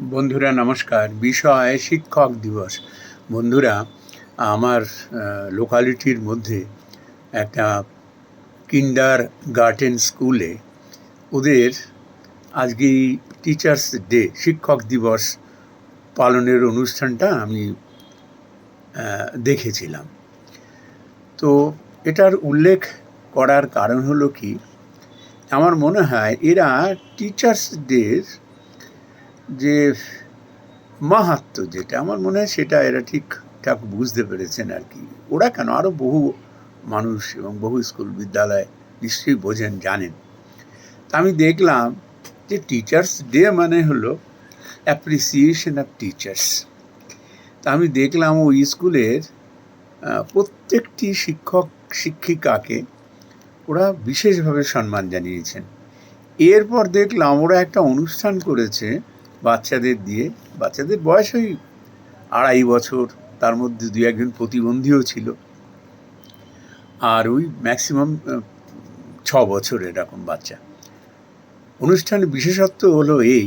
বন্ধুরা, নমস্কার। বিষয় শিক্ষক দিবস। বন্ধুরা, আমার লোকালিটির মধ্যে একটা কিন্ডার গার্ডেন স্কুলে ওদের আজকে টিচার্স ডে শিক্ষক দিবস পালনের অনুষ্ঠানটা আমি দেখেছিলাম। তো এটার উল্লেখ করার কারণ হলো কি? আমার মনে হয় এরা টিচার্স ডের যে মাহাত্ম যেটা, আমার মনে হয় সেটা এরা ঠিকঠাক বুঝতে পেরেছেন আর কি। ওরা কেন? আরও বহু মানুষ এবং বহু স্কুল, বিদ্যালয় নিশ্চয়ই বোঝেন, জানেন। তা আমি দেখলাম যে টিচার্স ডে মানে হলো অ্যাপ্রিসিয়েশন অফ টিচার্স তা আমি দেখলাম ওই স্কুলের প্রত্যেকটি শিক্ষক, শিক্ষিকাকে ওরা বিশেষভাবে সম্মান জানিয়েছেন। এরপর দেখলাম ওরা একটা অনুষ্ঠান করেছে বাচ্চাদের দিয়ে, বাচ্চাদের বয়স ওই আড়াই বছর, তার মধ্যে দু একজন প্রতিবন্ধীও ছিল। আর ওই ম্যাক্সিমাম ছ বছর এরকম বাচ্চা। অনুষ্ঠানের বিশেষত্ব হলো এই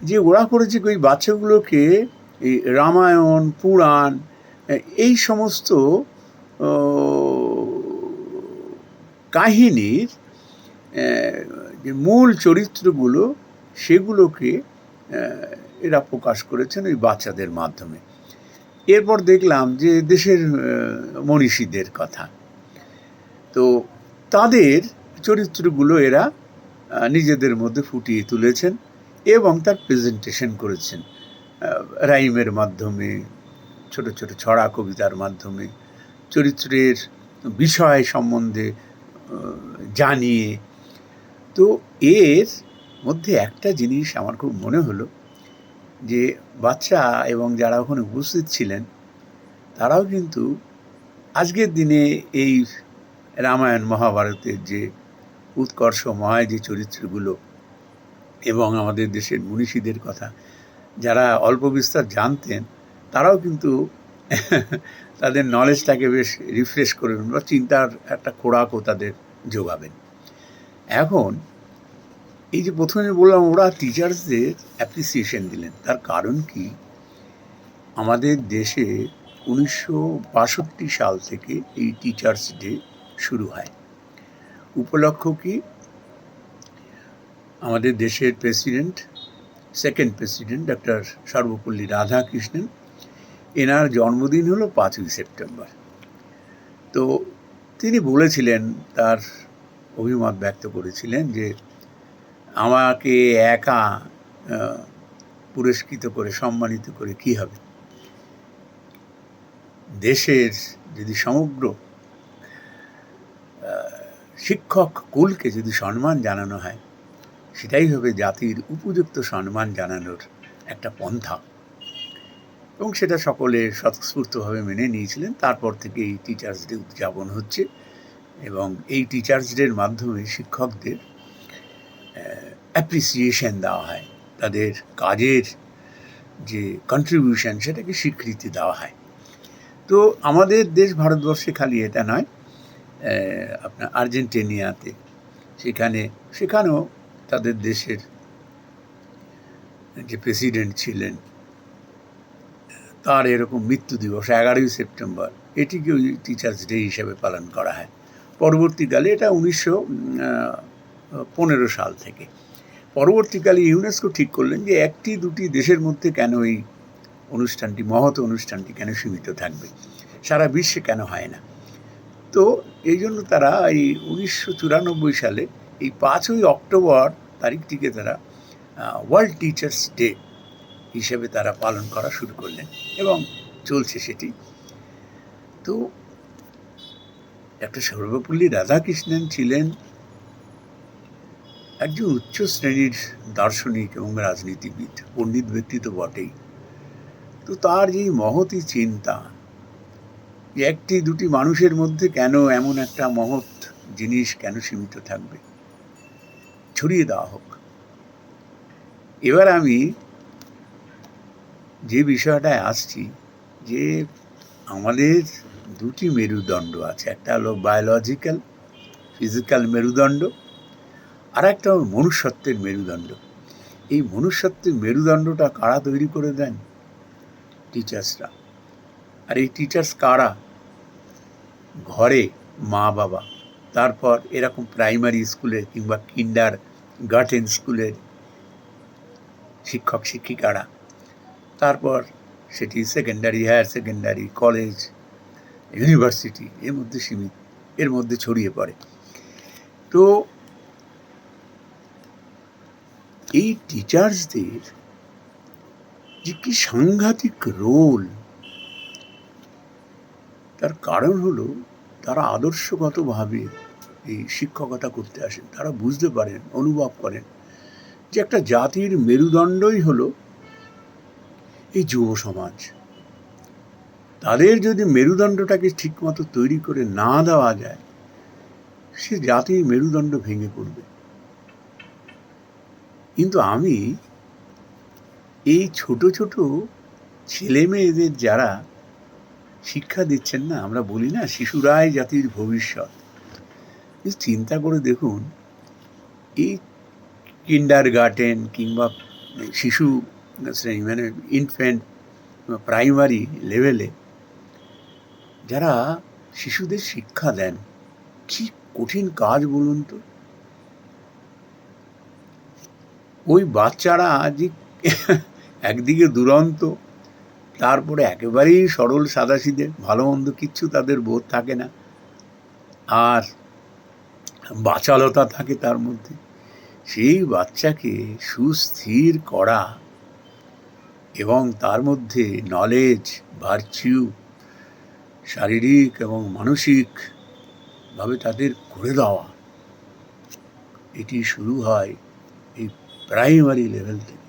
যে ওরা করেছে ওই বাচ্চাগুলোকে রামায়ণ, পুরাণ এই সমস্ত কাহিনীর যে মূল চরিত্রগুলো সেগুলোকে এরা প্রকাশ করেছেন ওই বাচ্চাদের মাধ্যমে। এরপর দেখলাম যে দেশের মনীষীদের কথা। তো তাদের চরিত্রগুলো এরা নিজেদের মধ্যে ফুটিয়ে তুলেছেন এবং তার প্রেজেন্টেশন করেছেন। রাইমের মাধ্যমে, ছোট ছোট ছড়া কবিতার মাধ্যমে, চরিত্রের বিষয় সম্বন্ধে জানিয়ে। তো এর মধ্যে একটা জিনিস আমার খুব মনে হলো যে বাচ্চা এবং যারা ওখানে উপস্থিত ছিলেন, তারাও কিন্তু আজকের দিনে এই রামায়ণ মহাভারতের যে উৎকর্ষ উৎকর্ষময় যে চরিত্রগুলো এবং আমাদের দেশের মনীষীদের কথা, যারা অল্প বিস্তার জানতেন, তারাও কিন্তু তাদের নলেজটাকে বেশ রিফ্রেশ করবেন বা চিন্তার একটা খোরাকও তাদের যোগাবেন। এখন এই যে প্রথমে বললাম, ওরা টিচার্সদের অ্যাপ্রিসিয়েশন দিলেন। তার কারণ কি? আমাদের দেশে উনিশশো বাষট্টি সাল থেকে এই টিচার্স ডে শুরু হয়। উপলক্ষ কি? আমাদের দেশের president second president doctor Sarvepalli Radhakrishnan, এনার জন্মদিন হলো পাঁচই সেপ্টেম্বর। তো তিনি বলেছিলেন, তার অভিমত ব্যক্ত করেছিলেন যে আমাকে একা পুরস্কৃত করে, সম্মানিত করে কি হবে? দেশের যদি সমগ্র শিক্ষক কুলকে যদি সম্মান জানানো হয়, সেটাই হবে জাতির উপযুক্ত সম্মান জানানোর একটা পন্থা। এবং সেটা সকলে স্বতঃস্ফূর্তভাবে মেনে নিয়েছিলেন। তারপর থেকে এই টিচার্স ডে উদযাপন হচ্ছে এবং এই টিচার্স ডের মাধ্যমে শিক্ষকদের অ্যাপ্রিসিয়েশন দেওয়া হয়, তাদের কাজের যে কন্ট্রিবিউশন সেটাকে স্বীকৃতি দেওয়া হয়। তো আমাদের দেশ ভারতবর্ষে খালি এটা নয় আপনার আর্জেন্টিনিয়াতে সেখানে, সেখানেও তাদের দেশের যে প্রেসিডেন্ট ছিলেন, তার এরকম মৃত্যু দিবস এগারোই সেপ্টেম্বর এটিকে ওই টিচার্স ডে হিসেবে পালন করা হয়। পরবর্তীকালে এটা উনিশশো পনেরো সাল থেকে। পরবর্তীকালে ইউনেস্কো ঠিক করলেন যে একটি, দুটি দেশের মধ্যে কেন এই অনুষ্ঠানটি, মহৎ অনুষ্ঠানটি কেন সীমিত থাকবে? সারা বিশ্বে কেন হয় না? তো এই জন্য তারা এই উনিশশো চুরানব্বই সালে এই পাঁচই অক্টোবর তারিখটিকে তারা ওয়ার্ল্ড টিচার্স ডে হিসেবে তারা পালন করা শুরু করলেন এবং চলছে সেটি। তো একটা সর্বপল্লী রাধাকৃষ্ণন ছিলেন একজন উচ্চ শ্রেণির দার্শনিক এবং রাজনীতিবিদ, পণ্ডিত ব্যক্তি তো বটেই। তো তার যে মহতি চিন্তা একটি দুটি মানুষের মধ্যে কেন এমন একটা মহৎ জিনিস কেন সীমিত থাকবে? ছড়িয়ে দেওয়া হোক। এবার আমি যে বিষয়টায় আসছি, যে আমাদের দুটি মেরুদণ্ড আছে। একটা হলো বায়োলজিক্যাল ফিজিক্যাল মেরুদণ্ড আর একটা হলো মনুষ্যত্বের মেরুদণ্ড। এই মনুষ্যত্বের মেরুদণ্ডটা কারা তৈরি করে দেন? টিচার্সরা আর এই টিচার্স কারা? ঘরে মা বাবা তারপর এরকম প্রাইমারি স্কুলে কিংবা কিন্ডার গার্ডেন স্কুলের শিক্ষক, শিক্ষিকারা। তারপর সেটি secondary higher secondary college university এর মধ্যে সীমিত, এর মধ্যে ছড়িয়ে পড়ে। তো এই টিচার্সদের যে কি সাংঘাতিক রোল তার কারণ হলো তারা আদর্শগতভাবে এই শিক্ষকতা করতে আসেন। তারা বুঝতে পারেন, অনুভব করেন যে একটা জাতির মেরুদণ্ডই হলো এই যুব সমাজ। তাদের যদি মেরুদণ্ডটাকে ঠিকমতো তৈরি করে না দেওয়া যায়, সে জাতির মেরুদণ্ড ভেঙে পড়বে। কিন্তু আমি এই ছোট ছোট ছেলে মেয়েদের যারা শিক্ষা দিচ্ছেন না, আমরা বলি না শিশুরাই জাতির ভবিষ্যৎ। চিন্তা করে দেখুন, এই কিন্ডার গার্ডেন কিংবা শিশু শ্রেণি মানে ইনফ্যান্ট প্রাইমারি লেভেলে যারা শিশুদের শিক্ষা দেন, কি কঠিন কাজ বলুন তো? ওই বাচ্চারা যে একদিকে দুরন্ত, তারপরে একেবারেই সরল সাদাসিদে ভালো মন্দ কিচ্ছু তাদের বোধ থাকে না। আর বাচালতা থাকে তার মধ্যে। সেই বাচ্চাকে সুস্থির করা এবং তার মধ্যে নলেজ ভার্চিউ শারীরিক এবং মানসিকভাবে তাদের করে দেওয়া, এটি শুরু হয় প্রাইমারি লেভেল থেকে।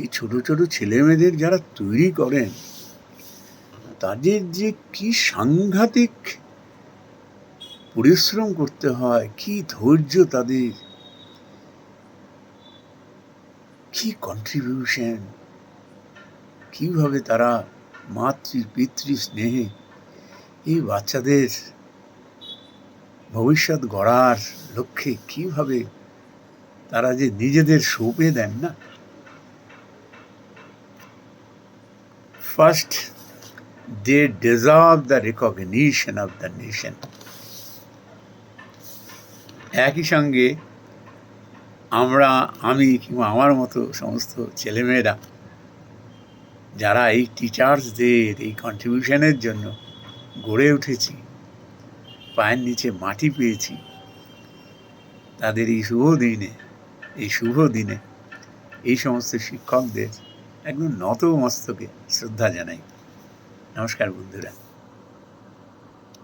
এই ছোট ছোট ছেলেমেয়েদের যারা তৈরি করেন, তাদের যে কি সাংঘাতিক পরিশ্রম করতে হয়, কি ধৈর্য তাদের, কি কন্ট্রিবিউশন কীভাবে তারা মাতৃ পিতৃ স্নেহে এই বাচ্চাদের ভবিষ্যৎ গড়ার লক্ষ্যে কীভাবে তারা যে নিজেদের সঁপে দেন না। First they deserve the recognition of the nation একই সঙ্গে আমরা, আমি কিংবা আমার মতো সমস্ত ছেলেমেয়েরা, যারা এই টিচার্সদের এই কন্ট্রিবিউশনের জন্য গড়ে উঠেছি, পায়ের নিচে মাটি পেয়েছি, তাদের এই শুভ দিনে এই শুভ দিনে এই সমস্ত শিক্ষকদের একদম নত মস্তকে শ্রদ্ধা জানাই। নমস্কার বন্ধুরা।